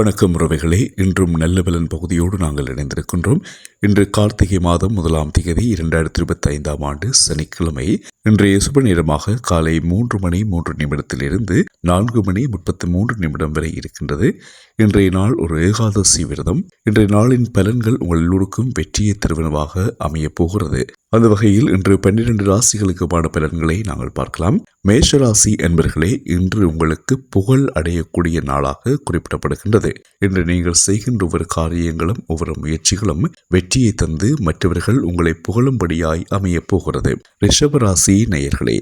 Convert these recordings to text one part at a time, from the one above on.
வணக்கம் உறவைகளே. இன்றும் நல்ல பலன் பகுதியோடு நாங்கள் இணைந்திருக்கின்றோம். இன்று கார்த்திகை மாதம் முதலாம் தேதி இரண்டாயிரத்தி இருபத்தி ஐந்தாம் ஆண்டு சனிக்கிழமை. இன்றைய சுப நேரமாக காலை மூன்று மணி மூன்று நிமிடத்திலிருந்து நான்கு மணி முப்பத்தி மூன்று நிமிடம் வரை இருக்கின்றது. இன்றைய நாள் ஒரு ஏகாதசி விரதம். இன்றைய நாளின் பலன்கள் உங்கள் எல்லோருக்கும் வெற்றியை திருவனவாக அமையப் போகிறது. அந்த வகையில் இன்று பன்னிரண்டு ராசிகளுக்குமான பலன்களை நாங்கள் பார்க்கலாம். மேஷ ராசி என்பர்களே இன்று உங்களுக்கு புகழ் அடையக்கூடிய நாளாக குறிப்பிடப்படுகின்றது. இன்று நீங்கள் செய்கின்ற ஒவ்வொரு காரியங்களும் ஒவ்வொரு முயற்சிகளும் வெற்றியை தந்து மற்றவர்கள் உங்களை புகழும்படியாய் அமையப் போகிறது. ரிஷபராசி நேயர்களே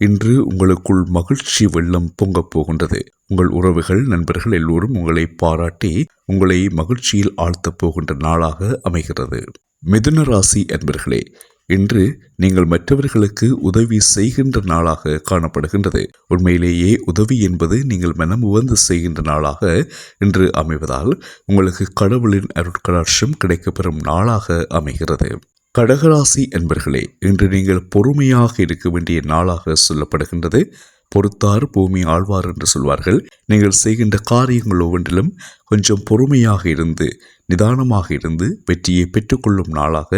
இன்று உங்களுக்குள் மகிழ்ச்சி வெள்ளம் பொங்கப் போகின்றது. உங்கள் உறவுகள் நண்பர்கள் எல்லோரும் உங்களை பாராட்டி உங்களை மகிழ்ச்சியில் ஆழ்த்தப் போகின்ற நாளாக அமைகிறது. மிதுன ராசி என்பர்களே இன்று நீங்கள் மற்றவர்களுக்கு உதவி செய்கின்ற நாளாக காணப்படுகின்றது. உண்மையிலேயே உதவி என்பது நீங்கள் மனம் உவந்து செய்கின்ற நாளாக இன்று அமைவதால் உங்களுக்கு கடவுளின் அருட்கடாட்சம் கிடைக்கப்பெறும் நாளாக அமைகிறது. கடகராசி என்பர்களே இன்று நீங்கள் பொறுமையாக இருக்க வேண்டிய நாளாக சொல்லப்படுகின்றது. பொறுத்தார் பூமி ஆழ்வார் என்று சொல்வார்கள். நீங்கள் செய்கின்ற காரியங்கள் ஒவ்வொன்றிலும் கொஞ்சம் பொறுமையாக இருந்து நிதானமாக இருந்து வெற்றியை பெற்றுக்கொள்ளும் நாளாக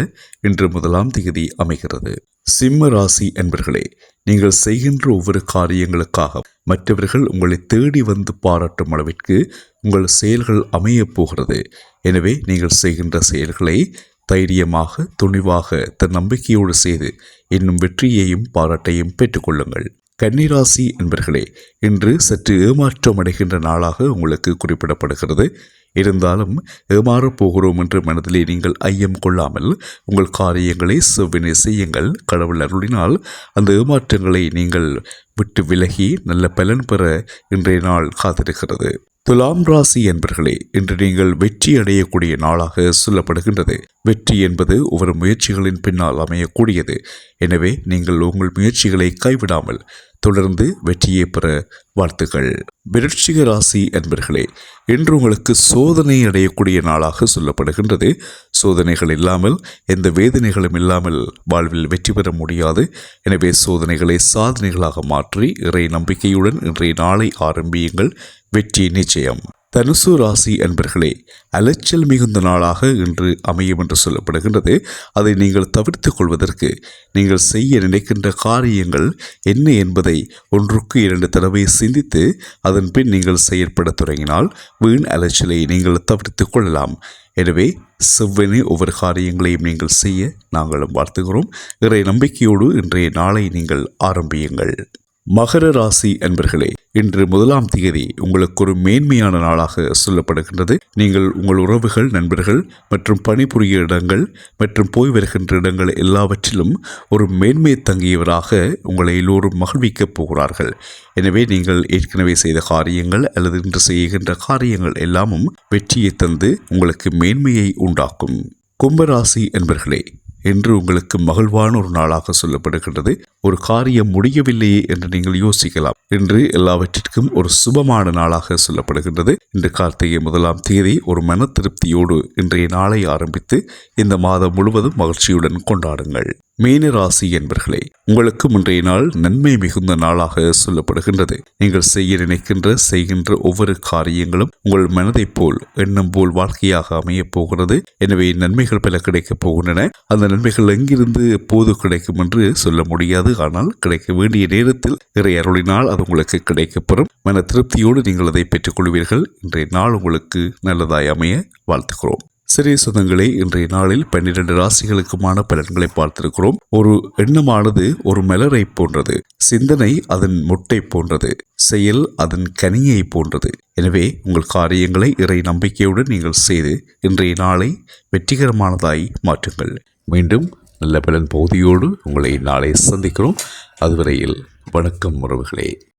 இன்று முதலாம் தேதி அமைகிறது. சிம்ம ராசி என்பர்களே நீங்கள் செய்கின்ற ஒவ்வொரு காரியங்களுக்காக மற்றவர்கள் உங்களை தேடி வந்து பாராட்டும் அளவிற்கு உங்கள் செயல்கள் அமையப் போகிறது. எனவே நீங்கள் செய்கின்ற செயல்களை தைரியமாக துணிவாக தன் நம்பிக்கையோடு செய்து இன்னும் வெற்றியையும் பாராட்டையும் பெற்றுக்கொள்ளுங்கள். கன்னிராசி என்பர்களே இன்று சற்று ஏமாற்றம் அடைகின்ற நாளாக உங்களுக்கு குறிப்பிடப்படுகிறது. இருந்தாலும் ஏமாறப் போகிறோம் என்று மனதிலே நீங்கள் ஐயம் கொள்ளாமல் உங்கள் காரியங்களை செவ்வினை செய்யுங்கள். கடவுள் அருளினால் அந்த ஏமாற்றங்களை நீங்கள் விட்டு விலகி நல்ல பலன் பெற இன்றைய நாள் காத்திருக்கிறது. துலாம் ராசி என்பர்களே இன்று நீங்கள் வெற்றி அடையக்கூடிய நாளாக சொல்லப்படுகின்றது. வெற்றி என்பது ஒவ்வொரு முயற்சிகளின் பின்னால் அமையக்கூடியது. எனவே நீங்கள் உங்கள் முயற்சிகளை கைவிடாமல் தொடர்ந்து வெற்றியை பெற வாழ்த்துக்கள். விருட்சிக ராசி என்பர்களே இன்று உங்களுக்கு சோதனை அடையக்கூடிய நாளாக சொல்லப்படுகின்றது. சோதனைகள் இல்லாமல் எந்த வேதனைகளும் இல்லாமல் வாழ்வில் வெற்றி பெற முடியாது. எனவே சோதனைகளை சாதனைகளாக மாற்றி இறை நம்பிக்கையுடன் இன்றைய நாளை ஆரம்பியுங்கள். வெற்றி நிச்சயம். தனுசு ராசி அன்பர்களே அலைச்சல் மிகுந்த நாளாக இன்று அமையும் என்று சொல்லப்படுகின்றது. அதை நீங்கள் தவிர்த்து கொள்வதற்கு நீங்கள் செய்ய நினைக்கின்ற காரியங்கள் என்ன என்பதை ஒன்றுக்கு இரண்டு தடவை சிந்தித்து அதன் பின் நீங்கள் செயற்பட தொடங்கினால் வீண் அலைச்சலை நீங்கள் தவிர்த்துக் கொள்ளலாம். எனவே செவ்வனே ஒவ்வொரு காரியங்களையும் நீங்கள் செய்ய நாங்களும் வாழ்த்துகிறோம். இறை நம்பிக்கையோடு இன்றைய நாளை நீங்கள் ஆரம்பியுங்கள். மகர ராசி அன்பர்களே இன்று முதலாம் தேதி உங்களுக்கு ஒரு மேன்மையான நாளாக சொல்லப்படுகின்றது. நீங்கள் உங்கள் உறவுகள் நண்பர்கள் மற்றும் பணிபுரிய இடங்கள் மற்றும் போய் வருகின்ற இடங்கள் எல்லாவற்றிலும் ஒரு மேன்மை தங்கியவராக உங்களை எல்லோரும் மகிழ்விக்கப் போகிறார்கள். எனவே நீங்கள் ஏற்கனவே செய்த காரியங்கள் அல்லது இன்று செய்கின்ற காரியங்கள் எல்லாமும் வெற்றியை தந்து உங்களுக்கு மேன்மையை உண்டாக்கும். கும்பராசி என்பர்களே என்று உங்களுக்கு மகிழ்வான ஒரு நாளாக சொல்லப்படுகின்றது. ஒரு காரியம் முடியவில்லையே என்று நீங்கள் யோசிக்கலாம். இன்று எல்லாவற்றிற்கும் ஒரு சுபமான நாளாக சொல்லப்படுகின்றது. இன்று கார்த்திகை முதலாம் தேதி ஒரு மன திருப்தியோடு இன்றைய நாளை ஆரம்பித்து இந்த மாதம் முழுவதும் மகிழ்ச்சியுடன் கொண்டாடுங்கள். மீன ராசி என்பர்களே உங்களுக்கு இன்றைய நாள் நன்மை மிகுந்த நாளாக சொல்லப்படுகின்றது. நீங்கள் செய்ய நினைக்கின்ற செய்கின்ற ஒவ்வொரு காரியங்களும் உங்கள் மனதைப் போல் எண்ணம் போல் வாழ்க்கையாக அமையப் போகிறது. எனவே நன்மைகள் பல கிடைக்கப் போகின்றன. அந்த நன்மைகள் எங்கிருந்து எப்போது கிடைக்கும் என்று சொல்ல முடியாது. ஆனால் கிடைக்க வேண்டிய நேரத்தில் இறை அருளினால் அது உங்களுக்கு கிடைக்கப்பெறும் மன திருப்தியோடு நீங்கள் அதை பெற்றுக்கொள்வீர்கள் இன்றைய நாள் உங்களுக்கு நல்லதாய் அமைய வாழ்த்துகிறோம். சிறிய சொந்தங்களே இன்றைய நாளில் பன்னிரண்டு ராசிகளுக்குமான பலன்களை பார்த்திருக்கிறோம். ஒரு எண்ணமானது ஒரு மலரை போன்றது. சிந்தனை அதன் முட்டை போன்றது. செயல் அதன் கனியை போன்றது. எனவே உங்கள் காரியங்களை இறை நம்பிக்கையுடன் நீங்கள் செய்து இன்றைய நாளை வெற்றிகரமானதாய் மாற்றுங்கள். மீண்டும் நல்ல பலன் பகுதியோடு உங்களை நாளை சந்திக்கிறோம். அதுவரையில் வணக்கம் உறவுகளே.